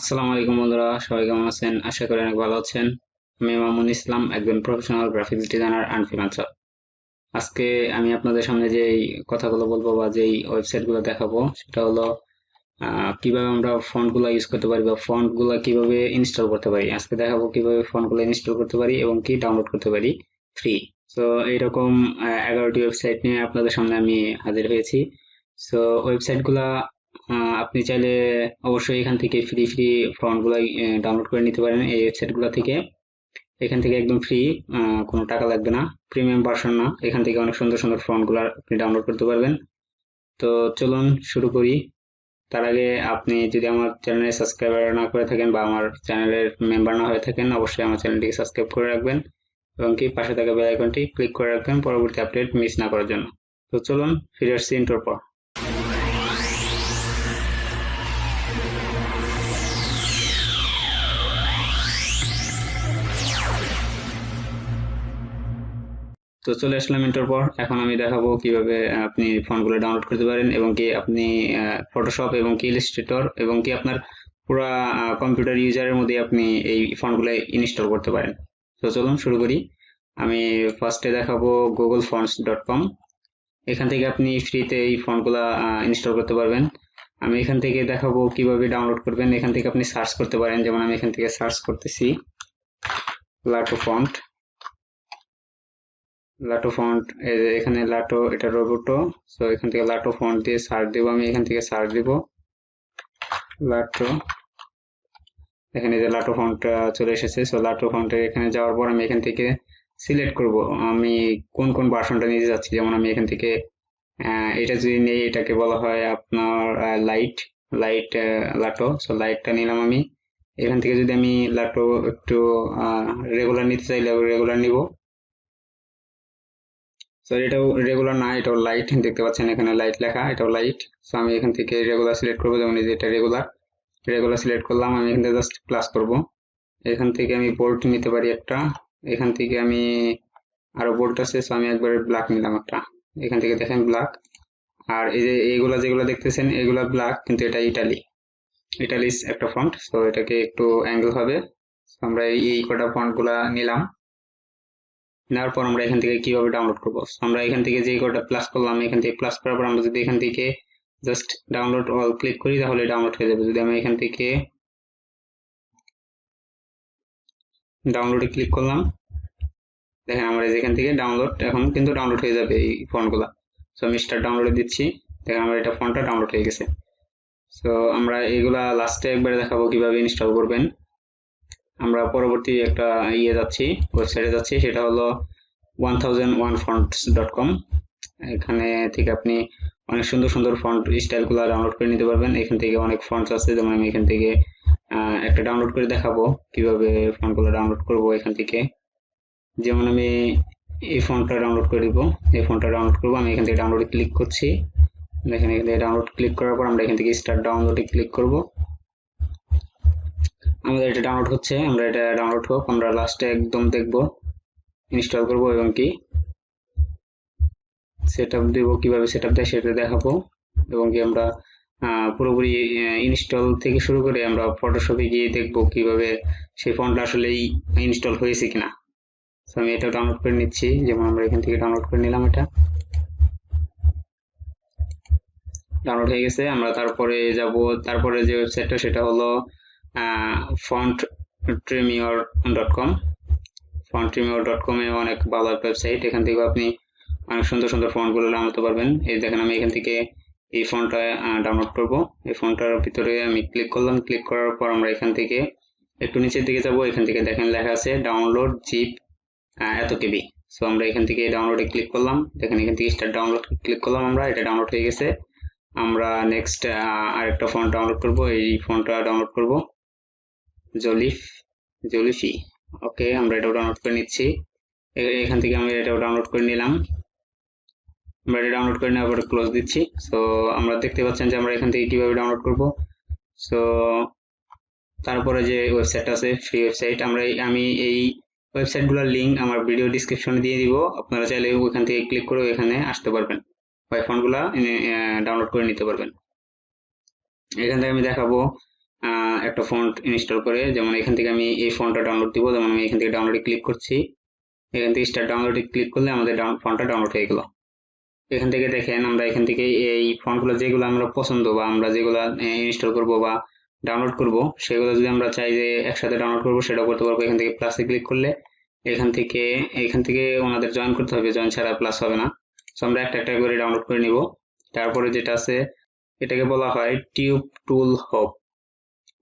আসসালামু আলাইকুম বন্ধুরা, সবাই কেমন আছেন? আশা করি অনেক ভালো আছেন। আমি মামুন ইসলাম, একজন professional graphics designer and freelancer আজকে আমি আপনাদের সামনে যেই কথাগুলো বলব বা যেই ওয়েবসাইটগুলো দেখাবো, সেটা হলো কীভাবে আমরা ফন্টগুলো ইউজ করতে পারি বা ফন্টগুলো কীভাবে ইনস্টল করতে পারি। আজকে দেখাবো কীভাবে ফন্টগুলো ইনস্টল করতে পারি এবং কি ডাউনলোড করতে পারি ফ্রি তো এইরকম এগারোটি ওয়েবসাইট নিয়ে আপনাদের সামনে আমি হাজির হয়েছি। সো ওয়েবসাইটগুলা আপনি চাইলে অবশ্যই এখান থেকে ফ্রি ফ্রি ফন্টগুলো ডাউনলোড করে নিতে পারেন এই ওয়েবসাইটগুলো থেকে। এখান থেকে একদম ফ্রি কোনো টাকা লাগবে না প্রিমিয়াম ভার্সন না। এখান থেকে অনেক সুন্দর সুন্দর ফন্টগুলো আপনি ডাউনলোড করতে পারবেন। তো চলুন শুরু করি। তার আগে আপনি যদি আমার চ্যানেলে সাবস্ক্রাইবার না করে থাকেন বা আমার চ্যানেলের মেম্বার না হয়ে থাকেন, অবশ্যই আমার চ্যানেলটিকে সাবস্ক্রাইব করে রাখবেন এবং কি পাশে থাকা বেল আইকনটি ক্লিক করে রাখবেন, পরবর্তী আপডেট মিস না করার জন্য। তো চলুন, ফিরে আসছি ইন্টোর পর। তো চলে আসলাম ইন্টার পর। এখন আমি দেখাবো কীভাবে আপনি ফন্টগুলো ডাউনলোড করতে পারেন এবং কি আপনি ফটোশপ এবং কি ইলাস্ট্রেটর এবং কি আপনার পুরো কম্পিউটার ইউজারের মধ্যে আপনি এই ফন্টগুলো ইনস্টল করতে পারেন। তো চলুন শুরু করি। আমি ফার্স্টে দেখাবো গুগল ফন্টস ডট কম এখান থেকে আপনি ফ্রিতে এই ফন্টগুলো ইনস্টল করতে পারবেন। আমি এখান থেকে দেখাবো কীভাবে ডাউনলোড করবেন। এখান থেকে আপনি সার্চ করতে পারেন। যেমন আমি এখান থেকে সার্চ করতেছি। লাটো ফন্ট লাটো ফন্ট এখানে লাটো এটা রোবোটো সো এখান থেকে লাটো ফন্ট দিয়ে সার্চ দিব, আমি এখান থেকে সার্চ দিব। লাটো এখানে যে লাটো ফন্ট চলে এসেছে সো লাটো ফন্টের এখানে যাওয়ার পর আমি এখান থেকে সিলেক্ট করব। আমি কোন কোন ভার্সনটা নিতে যাচ্ছি, যেমন আমি এখান থেকে এটা যদি নেই, এটাকে বলা হয় আপনার লাইট লাইট লাটো সো লাইটটা নিলাম আমি। এখান থেকে যদি আমি লাটো একটু রেগুলার নিতে চাইলে রেগুলার নিব। তো এটাও রেগুলার না, এটাও লাইট দেখতে পাচ্ছেন এখানে লাইট লেখা, এটাও লাইট সো আমি এখান থেকে রেগুলার সিলেক্ট করব, যেমন এটা রেগুলার রেগুলার সিলেক্ট করলাম, আমি এখান থেকে জাস্ট প্লাস করব। এখান থেকে আমি বোল্ট নিতে পারি একটা। এখান থেকে আমি আরও বোল্ট আছে সো আমি একবারে ব্ল্যাক নিলাম একটা। এখান থেকে দেখেন ব্ল্যাক আর এই যে এইগুলা যেগুলো দেখতেছেন, এগুলা ব্ল্যাক কিন্তু এটা ইটালি ইটালিস একটা ফন্ট সো এটাকে একটু অ্যাঙ্গেল হবে। আমরা এই কটা ফন্টগুলা নিলাম। নেওয়ার পর আমরা এখান থেকে কীভাবে ডাউনলোড করব? আমরা এখান থেকে যে কটা প্লাস করলাম, এখান থেকে প্লাস করার পর আমরা যদি এখান থেকে জাস্ট ডাউনলোড অল ক্লিক করি, তাহলে ডাউনলোড হয়ে যাবে। যদি আমি এখান থেকে ডাউনলোডে ক্লিক করলাম, দেখেন আমরা যেখান থেকে ডাউনলোড এখন কিন্তু ডাউনলোড হয়ে যাবে এই ফন্টগুলা সো আমি স্টার ডাউনলোডে দিচ্ছি। দেখেন আমার এটা ফোনটা ডাউনলোড হয়ে গেছে। সো আমরা এগুলা লাস্টে একবারে দেখাবো কীভাবে ইনস্টল করবেন। আমরা পরবর্তী একটা ইয়ে যাচ্ছি ওয়েবসাইটে যাচ্ছি, সেটা হলো one thousand one fonts dot com এখানে থেকে আপনি অনেক সুন্দর সুন্দর ফন্ট স্টাইলগুলো ডাউনলোড করে নিতে পারবেন। এখান থেকে অনেক ফন্টস আছে, যেমন আমি এখান থেকে একটা ডাউনলোড করে দেখাবো, কীভাবে ফন্টগুলো ডাউনলোড করব এখান থেকে। যেমন আমি এই ফন্টটা ডাউনলোড করে দিব, এই ফন্টটা ডাউনলোড করব, আমি এখান থেকে ডাউনলোডে ক্লিক করছি। দেখেন এখান থেকে ডাউনলোড ক্লিক করার পর আমরা এখান থেকে স্টার্ট ডাউনলোডে ক্লিক করব। আমাদের এটা ডাউনলোড হচ্ছে, আমরা এটা ডাউনলোড হোক আমরা লাস্টে একদম দেখব ইনস্টল করব এবং কি সেট সেটআপ দেব, কীভাবে সেটআপ দেয় সেটা দেখাবো এবং কি আমরা পুরোপুরি ইনস্টল থেকে শুরু করে আমরা ফটোশপে গিয়ে দেখব কীভাবে সেই ফোনটা আসলেই ইনস্টল হয়েছে কিনা। তো আমি এটা ডাউনলোড করে নিচ্ছি, যেমন আমরা এখান থেকে ডাউনলোড করে নিলাম এটা। ডাউনলোড হয়ে গেছে, আমরা তারপরে যাব, তারপরে যে ওয়েবসাইটটা সেটা হলো ফন্ট ট্রিমিওর ডট কম ফন্ট ট্রিমিওর ডট কমে অনেক ভালো ওয়েবসাইট এখান থেকে আপনি অনেক সুন্দর সুন্দর ফন্টগুলো ডাউনলোড পারবেন। এই দেখেন, আমি এখান থেকে এই ফন্টটা ডাউনলোড করব। এই ফন্টটার ভিতরে আমি ক্লিক করলাম। ক্লিক করার পর আমরা এখান থেকে একটু নিচের দিকে যাব। এখান থেকে দেখেন, লেখা আছে ডাউনলোড জিপ এত কেবি। সো আমরা এখান থেকে ডাউনলোডে ক্লিক করলাম। দেখেন, এখান থেকে স্টার্ট ডাউনলোড ক্লিক করলাম আমরা। এটা ডাউনলোড হয়ে গেছে। আমরা নেক্সট আরেকটা ফন্ট ডাউনলোড করব। এই ফন্টটা ডাউনলোড করব। জলিফ, জলিফি। ওকে আমরা এটাও ডাউনলোড করে নিচ্ছি। এখান থেকে আমি এটাও ডাউনলোড করে নিলাম। আমরা এটা ডাউনলোড করে নেওয়ার পরে ক্লোজ দিচ্ছি। সো আমরা দেখতে পাচ্ছেন যে আমরা এখান থেকে কীভাবে ডাউনলোড করব। সো তারপরে যে ওয়েবসাইট আছে ফ্রি ওয়েবসাইট আমরা আমি এই ওয়েবসাইটগুলোর লিংক আমার ভিডিও ডিসক্রিপশনে দিয়ে দিব। আপনারা চাইলে ওইখান থেকে ক্লিক করে এখানে আসতে পারবেন। ওই ফোনগুলা ডাউনলোড করে নিতে পারবেন। এখান থেকে আমি দেখাবো একটা ফন্ট ইনস্টল করে, যেমন এখান থেকে আমি এই ফন্টটা ডাউনলোড দিব, যেমন আমি এখান থেকে ডাউনলোডে ক্লিক করছি। এখান থেকে স্টার্ট ডাউনলোডে ক্লিক করলে আমাদের ফন্টটা ডাউনলোড হয়ে গেল। এখান থেকে দেখেন আমরা এখান থেকে এই ফন্টগুলো যেগুলো আমরা পছন্দ বা আমরা যেগুলো ইনস্টল করব বা ডাউনলোড করব, সেগুলো যদি আমরা চাই যে একসাথে ডাউনলোড করব, সেটাও করতে পারব এখান থেকে প্লাসে ক্লিক করলে। এখান থেকে এখান থেকে ওনাদের জয়েন করতে হবে জয়েন ছাড়া প্লাস হবে না। তো আমরা একটা একটা করে ডাউনলোড করে নিব। তারপরে যেটা আছে, এটাকে বলা হয় টিউব টুল হব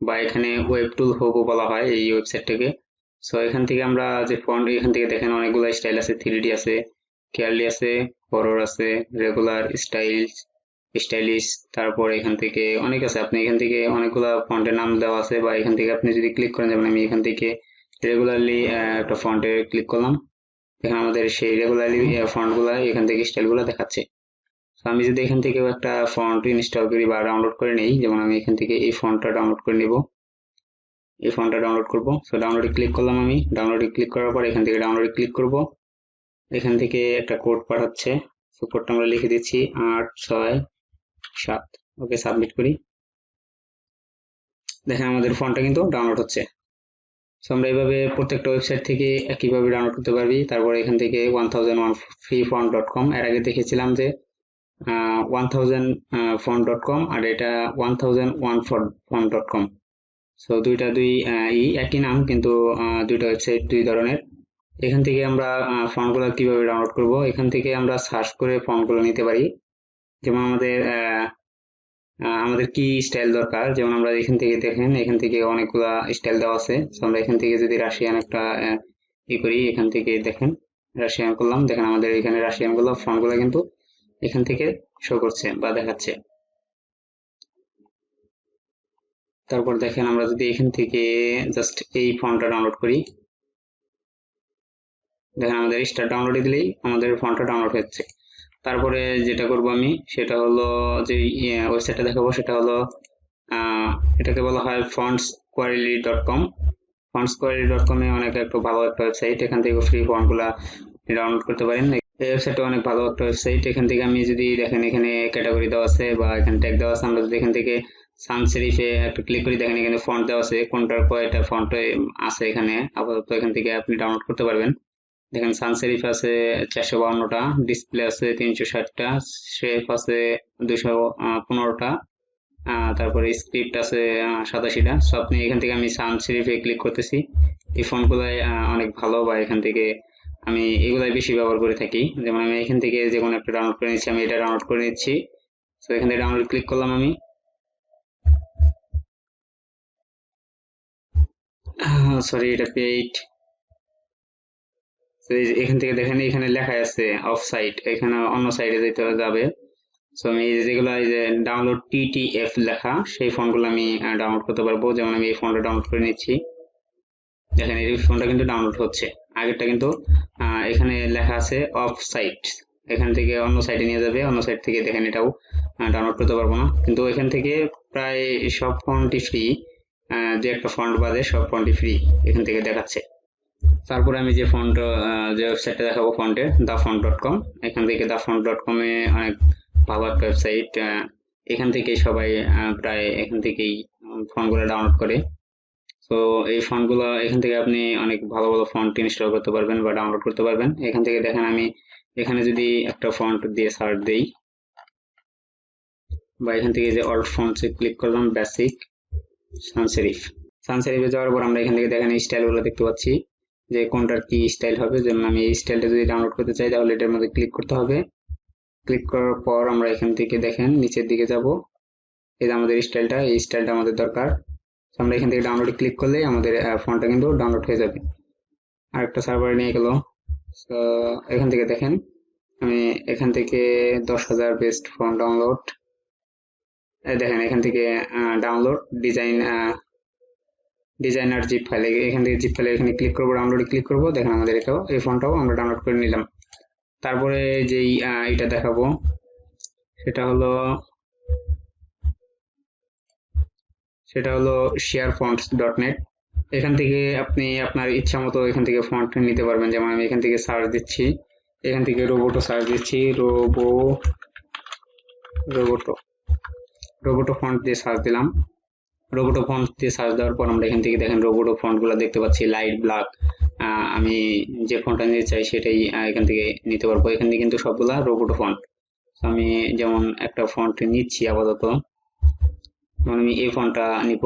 বা এখানে ওয়েব টুল হবও বলা হয় এই ওয়েবসাইটটাকে সো এখান থেকে আমরা যে ফন্ট এখান থেকে দেখেন অনেকগুলো স্টাইল আছে। থ্রি আছে কেয়ারলি আছে হরর আছে রেগুলার স্টাইল স্টাইলিশ তারপর এখান থেকে অনেক আছে। আপনি এখান থেকে অনেকগুলা ফন্টের নাম দেওয়া আছে বা এখান থেকে আপনি যদি ক্লিক করেন, যেমন আমি এখান থেকে রেগুলারলি একটা ফন্টে ক্লিক করলাম। এখানে আমাদের সেই রেগুলারলি ফন্টগুলা, এখান থেকে স্টাইলগুলা দেখাচ্ছে। তো আমি যদি এখান থেকেও একটা ফন্ট ইনস্টল করি বা ডাউনলোড করে নেই, যেমন আমি এখান থেকে এই ফন্টটা ডাউনলোড করে নেব। এই ফন্টটা ডাউনলোড করব। সো ডাউনলোডে ক্লিক করলাম আমি। ডাউনলোডে ক্লিক করার পর এখান থেকে ডাউনলোডে ক্লিক করব। এখান থেকে একটা কোড পাঠাচ্ছে। সো কোডটা আমরা লিখে দিচ্ছি আট, ছয়, সাত। ওকে সাবমিট করি। দেখেন আমাদের ফন্টটা কিন্তু ডাউনলোড হচ্ছে। সো আমরা এইভাবে প্রত্যেকটা ওয়েবসাইট থেকে একইভাবে ডাউনলোড করতে পারবি। তারপর এখান থেকে one thousand one free font dot com এর আগে দেখেছিলাম যে one thousand font dot com আর এটা one thousand one font dot com so দুইটা দুই ই একই নাম কিন্তু দুইটা ওয়েবসাইট দুই ধরনের। এখান থেকে আমরা ফন্টগুলো কীভাবে ডাউনলোড করব? এখান থেকে আমরা সার্চ করে ফন্টগুলো নিতে পারি। যেমন আমাদের আমাদের কি স্টাইল দরকার? যেমন আমরা এখান থেকে দেখেন, এখান থেকে অনেকগুলা স্টাইল দেওয়া আছে। আমরা এখান থেকে যদি রাশিয়ান একটা ই করি, এখান থেকে দেখেন রাশিয়ান করলাম। দেখেন আমাদের এখানে রাশিয়ানগুলো ফন্টগুলো কিন্তু এখান থেকে শো করছে বা দেখাচ্ছে। তারপর দেখেন আমরা যদি এখান থেকে জাস্ট এই ফন্টটা ডাউনলোড করি। দেখেন আমাদের স্টার ডাউনলোডে দিলেই আমাদের ফন্টটা ডাউনলোড হচ্ছে। তারপরে যেটা করব আমি, সেটা হলো যে ওয়েবসাইটটা দেখাবো, সেটা হলো এটাকে বলা হয় fonts squirrel dot com fonts squirrel dot কমে অনেক একটা ভালো একটা ওয়েবসাইট এখান থেকে ফ্রি ফন্টগুলা ডাউনলোড করতে পারেন। এই ওয়েবসাইটটা অনেক ভালো। একটা ওয়েবসাইট এখান থেকে আমি যদি দেখেন এখানে ক্যাটাগরি দেওয়া আছে বা এখানে ট্যাগ দেওয়া আছে, আমরা যদি এখান থেকে সান সেরিফে একটা ক্লিক করি, দেখেন এখানে ফন্ট দেওয়া আছে। কোনটার কয়টা ফন্ট আছে এখানে? আপাতত এখান থেকে আপনি ডাউনলোড করতে পারবেন। দেখেন সান সেরিফ আছে চারশো বাউন্নটা ডিসপ্লে আছে তিনশো ষাটটা শেপ আছে দুশো পনেরোটা তারপরে স্ক্রিপ্ট আছে সাতাশিটা। সো আপনি এখান থেকে আমি সান সেরিফে ক্লিক করতেছি। এই ফোনগুলাই অনেক ভালো বা এখান থেকে আমি এগুলাই বেশি ব্যবহার করে থাকি। যেমন আমি এখান থেকে যে কোনো একটা ডাউনলোড করে নিচ্ছি, আমি এটা ডাউনলোড করে নিচ্ছি। তো এখান থেকে ডাউনলোড ক্লিক করলাম আমি। সরি এটা পেইড এখান থেকে দেখেন, এখানে লেখা আছে অফ সাইট এখানে অন্য সাইডে যেতে যাবে। সো আমি যেগুলো, এই যে ডাউনলোড টিটিএফ লেখা, সেই ফোনগুলো আমি ডাউনলোড করতে পারব। যেমন আমি এই ফোনটা ডাউনলোড করে নিচ্ছি। দেখেন, এই ফোনটা কিন্তু ডাউনলোড হচ্ছে। আগেরটা কিন্তু এখানে লেখা আছে অফ সাইট এখান থেকে অন্য সাইটে নিয়ে যাবে, অন্য সাইট থেকে দেখেন এটাও ডাউনলোড করতে পারব না। কিন্তু এখান থেকে প্রায় সব ফন্টই ফ্রি যে একটা ফন্ট বাদে সব ফন্টই ফ্রি এখান থেকে দেখাচ্ছে। তারপরে আমি যে ফন্ট যে ওয়েবসাইটটা দেখাবো ফন্টের দা ফন্ট ডট কম এখান থেকে দা ফন্ট ডট কমে অনেক ভালো একটা ওয়েবসাইট এখান থেকেই সবাই প্রায় এখান থেকেই ফন্টগুলো ডাউনলোড করে। তো এই ফন্টগুলো এখান থেকে আপনি অনেক ভালো ভালো ফন্ট ইনস্টল করতে পারবেন বা ডাউনলোড করতে পারবেন। এখান থেকে দেখেন আমি এখানে যদি একটা ফন্ট দিয়ে সার্চ দেই বা এখান থেকে যে অল্ট ফন্টসে ক্লিক করলাম বেসিক সানসেরিফ সানসেরিফে যাওয়ার পর আমরা এখান থেকে দেখেন স্টাইলগুলো দেখতে পাচ্ছি যে কোনটার কি স্টাইল হবে। যেমন আমি এই স্টাইলটা যদি ডাউনলোড করতে চাই তাহলে এটার মধ্যে ক্লিক করতে হবে। ক্লিক করার পর আমরা এখান থেকে দেখেন নিচের দিকে যাব। এই যে আমাদের স্টাইলটা এই স্টাইলটা আমাদের দরকার। আমরা এখান থেকে ডাউনলোড ক্লিক করলে আমাদের ফোনটা কিন্তু ডাউনলোড হয়ে যাবে। আরেকটা সার্ভারে নিয়ে গেল। এখান থেকে দেখেন, আমি এখান থেকে দশ হাজার বেস্ট ফোন ডাউনলোড দেখেন এখান থেকে ডাউনলোড ডিজাইন ডিজাইনার জিপ ফাইলে এখান থেকে জিপ ফাইলে এখানে ক্লিক করব ডাউনলোডে ক্লিক করব, দেখেন আমাদের এটাও, এই ফোনটাও আমরা ডাউনলোড করে নিলাম। তারপরে যেই এটা দেখাবো, সেটা হলো সেটা হলো শেয়ার ফন্টস ডট নেট এখান থেকে আপনি আপনার ইচ্ছা মতো এখান থেকে ফন্ট নিতে পারবেন। যেমন আমি এখান থেকে সার্চ দিচ্ছি। এখান থেকে রোবোটো সার্চ দিচ্ছি। রোবো রোবোটো রোবোটো ফন্ট দিয়ে সার্চ দিলাম। রোবোটো ফন্ট দিয়ে সার্চ দেওয়ার পর আমরা এখান থেকে দেখেন রোবোটো ফন্টগুলো দেখতে পাচ্ছি লাইট ব্ল্যাক আমি যে ফন্টটা নিতে চাই সেটাই এখান থেকে নিতে পারব। এখান থেকে কিন্তু সবগুলা রোবোটো ফন্ট আমি যেমন একটা ফন্ট নিচ্ছি আপাতত। যেমন আমি এই ফোনটা নিব।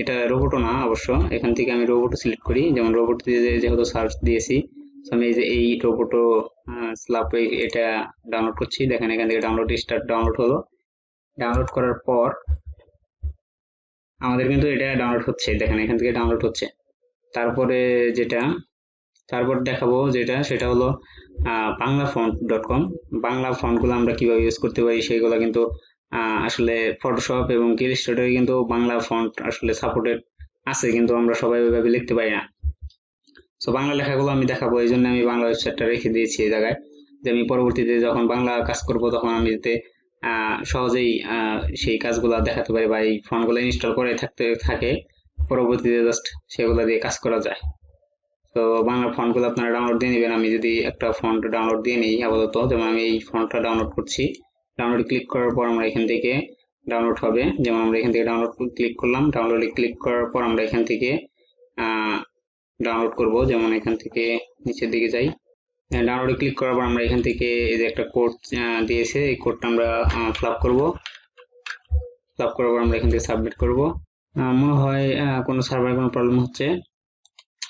এটা রোবোটো না অবশ্য। এখান থেকে আমি রোবোটো সিলেক্ট করি। যেমন রোবোট দিয়ে যেহেতু সার্চ দিয়েছি আমি এই যে, এই রোবোটো স্ল্যাপ এটা ডাউনলোড করছি। দেখেন এখান থেকে ডাউনলোড স্টার্ট ডাউনলোড হলো। ডাউনলোড করার পর আমাদের কিন্তু এটা ডাউনলোড হচ্ছে। দেখেন এখান থেকে ডাউনলোড হচ্ছে। তারপরে যেটা, তারপর দেখাবো যেটা, সেটা হলো Bangla font dot com Bangla ফন্টগুলো আমরা কীভাবে ইউজ করতে পারি, সেগুলো কিন্তু আসলে ফটোশপ এবং ইলাস্ট্রেটরে কিন্তু বাংলা ফন্ট আসলে সাপোর্টেড আছে, কিন্তু আমরা সবাই ওইভাবে লিখতে পারি না। তো বাংলা লেখাগুলো আমি দেখাবো, এই জন্য আমি বাংলা ওয়েবসাইটটা রেখে দিয়েছি এই জায়গায়, যে আমি পরবর্তীতে যখন বাংলা কাজ করব, তখন আমি যাতে সহজেই সেই কাজগুলো দেখাতে পারি বা এই ফন্টগুলো ইনস্টল করে থাকতে থাকে, পরবর্তীতে জাস্ট সেগুলো দিয়ে কাজ করা যায়। তো বাংলা ফন্টগুলো আপনারা ডাউনলোড দিয়ে নেবেন। আমি যদি একটা ফন্ট ডাউনলোড দিয়ে নিই আপাতত, যেমন আমি এই ফন্টটা ডাউনলোড করছি ডাউনলোড ক্লিক করার পর আমরা এখান থেকে ডাউনলোড হবে। যেমন আমরা এখান থেকে ডাউনলোড ক্লিক করলাম ডাউনলোডে ক্লিক করার পর আমরা এখান থেকে ডাউনলোড করব। যেমন এখান থেকে নিচের দিকে যাই। ডাউনলোডে ক্লিক করার পর আমরা এখান থেকে এই যে একটা কোড দিয়েছে, এই কোডটা আমরা ফিল আপ করব। ফিল আপ করার পর আমরা এখান থেকে সাবমিট করব। মনে হয় কোনো সার্ভারে কোনো প্রবলেম হচ্ছে।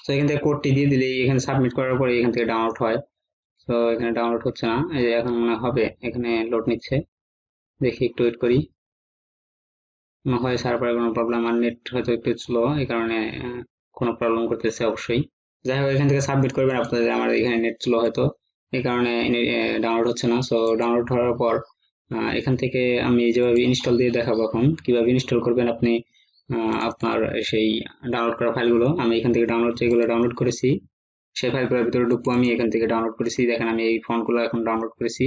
তো এখান থেকে কোডটি দিয়ে দিলেই এখানে সাবমিট করার পরে এখান থেকে ডাউনলোড হয়। তো এখানে ডাউনলোড হচ্ছে না। এই যে এখন মনে হবে, এখানে লোড নিচ্ছে। দেখি একটু ওয়েট করি। মনে হয় সার্ভারে কোনো প্রবলেম আর নেট হয়তো একটু স্লো এই কারণে কোনো প্রবলেম করতেছে অবশ্যই। যাই হোক, এখান থেকে সাবমিট করবেন আপনাদের, আমার এখানে নেট স্লো হয়তো। এই কারণে ডাউনলোড হচ্ছে না। সো ডাউনলোড হওয়ার পর এখান থেকে আমি যেভাবে ইনস্টল দিয়ে দেখাবো এখন, কীভাবে ইনস্টল করবেন আপনি আপনার সেই ডাউনলোড করা ফাইলগুলো আমি এখান থেকে ডাউনলোড যেগুলো ডাউনলোড করেছি সেই ফাইলগুলোর ভিতরে ঢুকবো, আমি এখান থেকে ডাউনলোড করেছি। দেখেন আমি এই ফর্মগুলো এখন ডাউনলোড করেছি।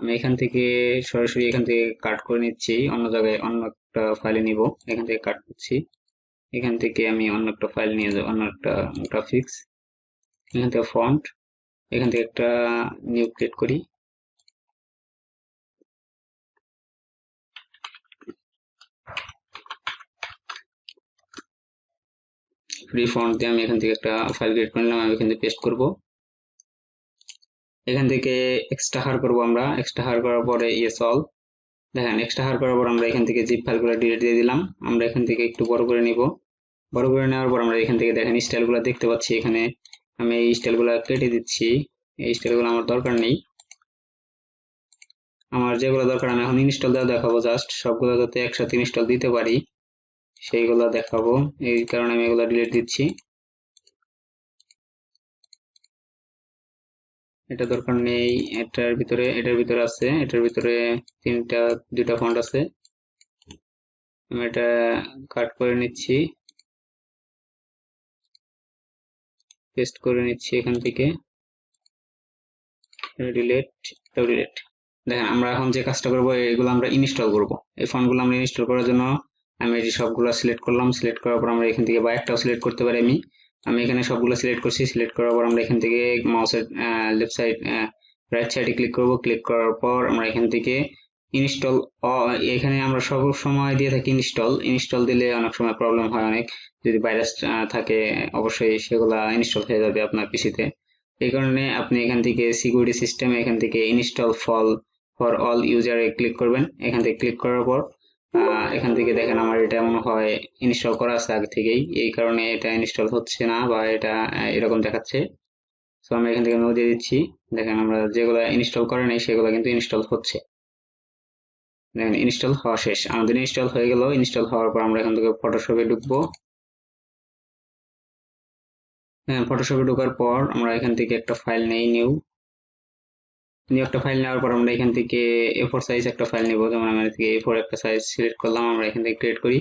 আমি এখান থেকে সরাসরি এখান থেকে কাট করে নিচ্ছি। অন্য জায়গায় অন্য একটা ফাইলে নিব। এখান থেকে কাট করছি। এখান থেকে আমি অন্য একটা ফাইল নিয়ে যাব, অন্য একটা গ্রাফিক্স এখান থেকে ফন্ট এখান থেকে একটা নিউ ক্রিয়েট করি। ফ্রি ফন্ট দিয়ে আমি এখান থেকে একটা ফাইল ক্রিয়েট করে নিলাম, আমি এখান থেকে পেস্ট করব। এখান থেকে এক্সট্রা হার করব আমরা। এক্সট্রা হার করার পরে ইয়েস অল দেখেন এক্সট্রা হার করার পর আমরা এখান থেকে জিপ ফাইলগুলো ডিলিট দিয়ে দিলাম। আমরা এখান থেকে একটু বড় করে নিব। বড় করে নেওয়ার পর আমরা এখান থেকে দেখেন স্টাইলগুলো দেখতে পাচ্ছি। এখানে আমি এই স্টাইলগুলো কেটে দিচ্ছি। এই স্টাইলগুলো আমার দরকার নেই। আমার যেগুলো দরকার আমি এখন ইনস্টল দেওয়া দেখাবো জাস্ট সবগুলো যাতে একসাথে ইনস্টল দিতে পারি। সেইগুলো দেখাবো। এই কারণে আমি এগুলো ডিলিট দিচ্ছি। এটা দরকার নেই, এটার ভিতরে এটার ভিতরে আছে, এটার ভিতরে তিনটা, দুইটা ফন্ট আছে। আমি এটা কাট করে নিচ্ছি। পেস্ট করে নিচ্ছি এখান থেকে। ডিলেট ডিলেট দেখেন, আমরা এখন যে কাজটা করব, এগুলো আমরা ইনস্টল করব। এই ফন্টগুলো আমরা ইনস্টল করার জন্য আমি এই সবগুলো সিলেক্ট করলাম সিলেক্ট করার পর আমরা এখান থেকে বা একটাও সিলেক্ট করতে পারি আমি। আমি এখানে সবগুলো সিলেক্ট করছি সিলেক্ট করার পর আমরা এখান থেকে মাউসের লেফট সাইড রাইট সাইডে ক্লিক করব। ক্লিক করার পর আমরা এখান থেকে ইনস্টল এখানে আমরা সব সময় দিয়ে থাকি ইনস্টল ইনস্টল দিলে অনেক সময় প্রবলেম হয় অনেক। যদি ভাইরাস থাকে, অবশ্যই সেগুলা ইনস্টল হয়ে যাবে আপনার পিসিতে এই কারণে আপনি এখান থেকে সিকিউরিটি সিস্টেম এখান থেকে ইনস্টল ফল ফর অল ইউজারে ক্লিক করবেন। এখান থেকে ক্লিক করার পর এখান থেকে দেখেন আমার এটা মনে হয় ইনস্টল করা আছে আগে থেকেই। এই কারণে এটা ইনস্টল হচ্ছে না বা এটা এরকম দেখাচ্ছে। তো আমি এখান থেকে দিয়ে দিচ্ছি। দেখেন আমরা যেগুলো ইনস্টল করে নেই, সেগুলো কিন্তু ইনস্টল হচ্ছে। দেখেন ইনস্টল হওয়া শেষ। আমাদের ইনস্টল হয়ে গেল। ইনস্টল হওয়ার পর আমরা এখান থেকে ফটোশপে ঢুকবো। হ্যাঁ ফটোশপে ঢোকার পর আমরা এখান থেকে একটা ফাইল নেই নিউ নিউ একটা ফাইল নেওয়ার পর আমরা এখান থেকে এ ফোর সাইজ একটা ফাইল নেব। যেমন আমরা থেকে এ ফোর একটা সাইজ সিলেক্ট করলাম, আমরা এখান থেকে ক্রিয়েট করি।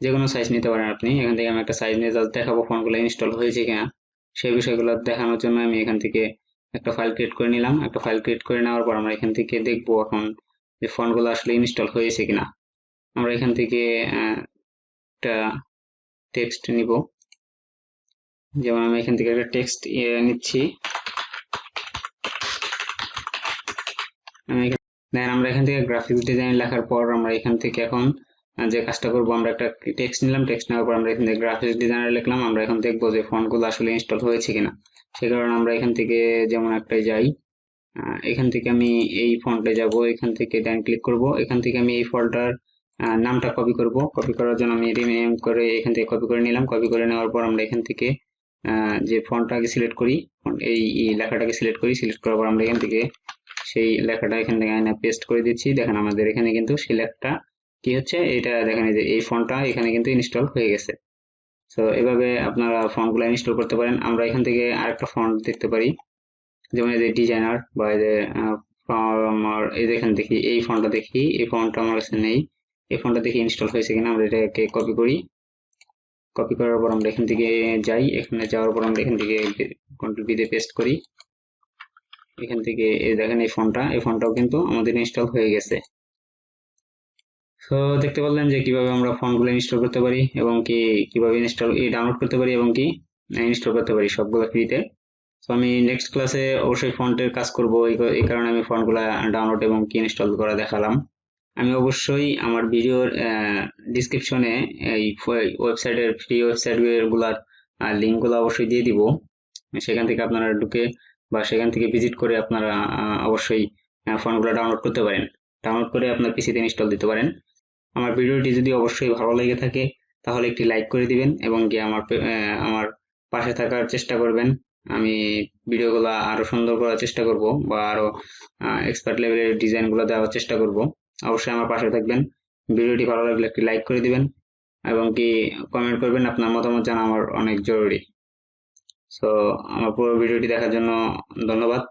যে কোনো সাইজ নিতে পারেন আপনি। এখান থেকে আমি একটা সাইজ নিয়ে জাস্ট দেখাবো ফোনগুলো ইনস্টল হয়েছে কিনা। সেই বিষয়গুলো দেখানোর জন্য আমি এখান থেকে একটা ফাইল ক্রিয়েট করে নিলাম। একটা ফাইল ক্রিয়েট করে নেওয়ার পর আমরা এখান থেকে দেখব এখন যে ফোনগুলো আসলে ইনস্টল হয়েছে কিনা। আমরা এখান থেকে একটা টেক্সট নিব। যেমন আমি এখান থেকে একটা টেক্সট নিচ্ছি। দেখেন আমরা এখান থেকে গ্রাফিক্স ডিজাইন লেখার পর আমরা এখান থেকে এখন যে কাজটা করব, আমরা একটা টেক্সট নিলাম। টেক্সট নেওয়ার পর আমরা এখান থেকে গ্রাফিক্স ডিজাইনার লিখলাম। আমরা এখন দেখব যে ফন্টগুলো আসলে ইনস্টল হয়েছে কিনা। সে কারণে আমরা এখান থেকে যেমন একটাই যাই এখান থেকে আমি এই ফন্টে যাব, এখান থেকে ডান ক্লিক করব। এখান থেকে আমি এই ফল্টার নামটা কপি করব। কপি করার জন্য আমি রিনেম করে এখান থেকে কপি করে নিলাম। কপি করে নেওয়ার পর আমরা এখান থেকে যে ফন্টটাকে সিলেক্ট করি এই লেখাটাকে সিলেক্ট করি। সিলেক্ট করার পর আমরা এখান থেকে সেই লেখাটা এখান থেকে আয়না পেস্ট করে দিচ্ছি। দেখেন আমাদের এখানে কিন্তু সেই লেখাটা কি হচ্ছে? এটা দেখেন এই যে, এই ফন্টটা এখানে কিন্তু ইনস্টল হয়ে গেছে। তো এভাবে আপনারা ফন্টগুলো ইনস্টল করতে পারেন। আমরা এখান থেকে আরেকটা ফন্ট দেখতে পারি। যেমন এই যে ডিজাইনার বা এই যে আমার এই যে এখানে দেখি, এই ফন্টটা দেখি, এই ফন্টটা আমার কাছে নেই। এই ফন্টটা দেখি ইনস্টল হয়েছে কিনা আমরা এটাকে কপি করি। কপি করার পর আমরা এখান থেকে যাই। এখানে যাওয়ার পর আমরা এখান থেকে কন্ট্রোল বি দিয়ে পেস্ট করি। এখান থেকে, এই দেখেন এই ফোনটা, এই ফোনটাও কিন্তু আমাদের ইনস্টল হয়ে গেছে। তো দেখতে পারলেন যে কীভাবে আমরা ফন্টগুলো ইনস্টল করতে পারি এবং কি, কীভাবে ইনস্টল ডাউনলোড করতে পারি এবং কি ইনস্টল করতে পারি সবগুলো ফ্রিতে তো আমি নেক্সট ক্লাসে অবশ্যই ফন্টের কাজ করব, এই কারণে আমি ফন্টগুলো ডাউনলোড এবং কি ইনস্টল করা দেখালাম। আমি অবশ্যই আমার ভিডিওর ডিসক্রিপশনে এই ওয়েবসাইটের ফ্রি ওয়েবসাইটগুলার লিঙ্কগুলো অবশ্যই দিয়ে দিব। সেখান থেকে আপনারা ঢুকে বা সেখান থেকে ভিজিট করে আপনারা অবশ্যই ফন্টগুলো ডাউনলোড করতে পারেন। ডাউনলোড করে আপনার পিসিতে ইনস্টল দিতে পারেন। আমার ভিডিওটি যদি অবশ্যই ভালো লেগে থাকে, তাহলে একটি লাইক করে দিবেন এবং কি আমার আমার পাশে থাকার চেষ্টা করবেন। আমি ভিডিওগুলো আরও সুন্দর করার চেষ্টা করব বা আরও এক্সপার্ট লেভেলের ডিজাইনগুলো দেওয়ার চেষ্টা করব। অবশ্যই আমার পাশে থাকবেন। ভিডিওটি ভালো লাগলে একটি লাইক করে দিবেন এবং কি কমেন্ট করবেন। আপনার মতামত জানা আমার অনেক জরুরি। সো আমার পুরো ভিডিওটি দেখার জন্য ধন্যবাদ।